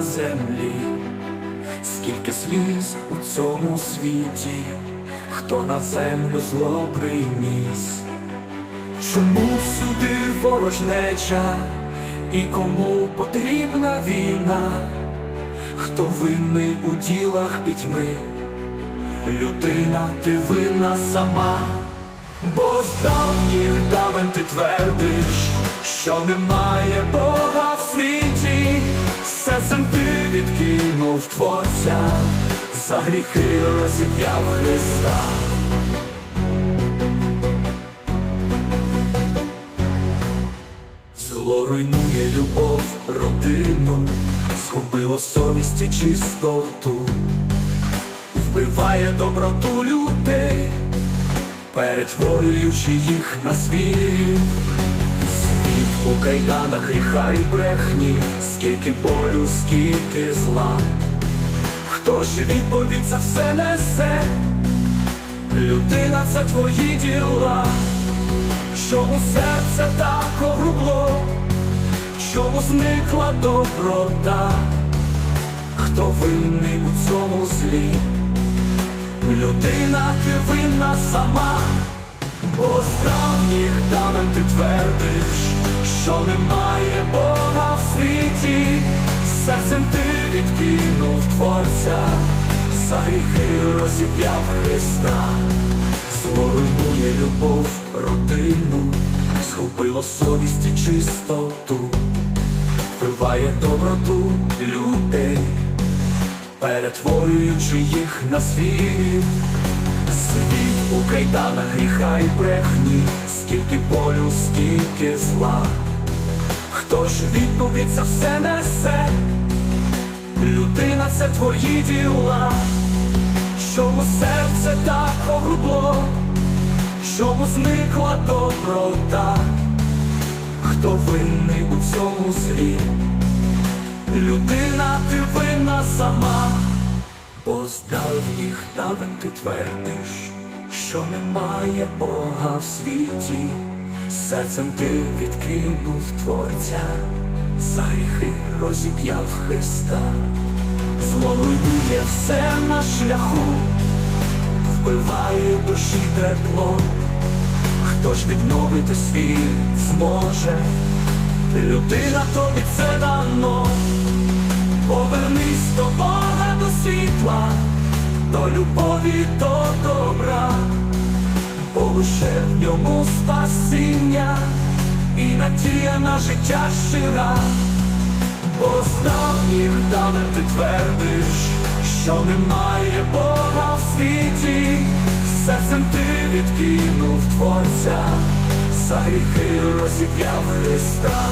землі, скільки сліз у цьому світі, хто на землю зло приніс, чому сюди ворожнеча, і кому потрібна війна, хто винний у ділах пітьми, людина ти винна сама. Бо з давніх давен ти твердиш, що немає Бога відкинув Творця, за гріхи розіп'яв Христа. Зло руйнує любов, родину, згубило і чистоту, вбиває доброту людей перетворюючи їх на світ. У кайданах гріха і брехні, скільки болю, скільки зла. Хто ж відповідь за все несе? Людина це твої діла, чому серце так огрубло, чому зникла доброта, хто винний у цьому злі? Людина ти винна сама, бо з давніх давен ти твердиш, що немає Бога в світі, серцем ти відкинув Творця, за гріхи розіп'яв Христа, зло руйнує любов, родину, згубило совість і чистоту, вбиває доброту людей перетворюючи їх на світ, світ у кайданах гріха і брехні, скільки болю, скільки зла, хто ж відповідь за все несе? Людина це твої діла, чому серце так огрубло, чому зникла доброта, хто винний у цьому злі? Людина ти винна сама, бо з давніх давен ти твердиш, що немає Бога в світі, серцем ти відкинув Творця, за гріхи розіп'яв Христа, зло все на шляху, вбиває душі тепло, хто ж відновити світ зможе, людина тобі це дано. Повернись до Бога, до світла, до любові, до добра, лише в ньому спасіння і надія на життя щира, бо з давніх давен ти твердиш, що немає Бога в світі, серцем ти відкинув Творця, за гріхи розіп'яв Христа.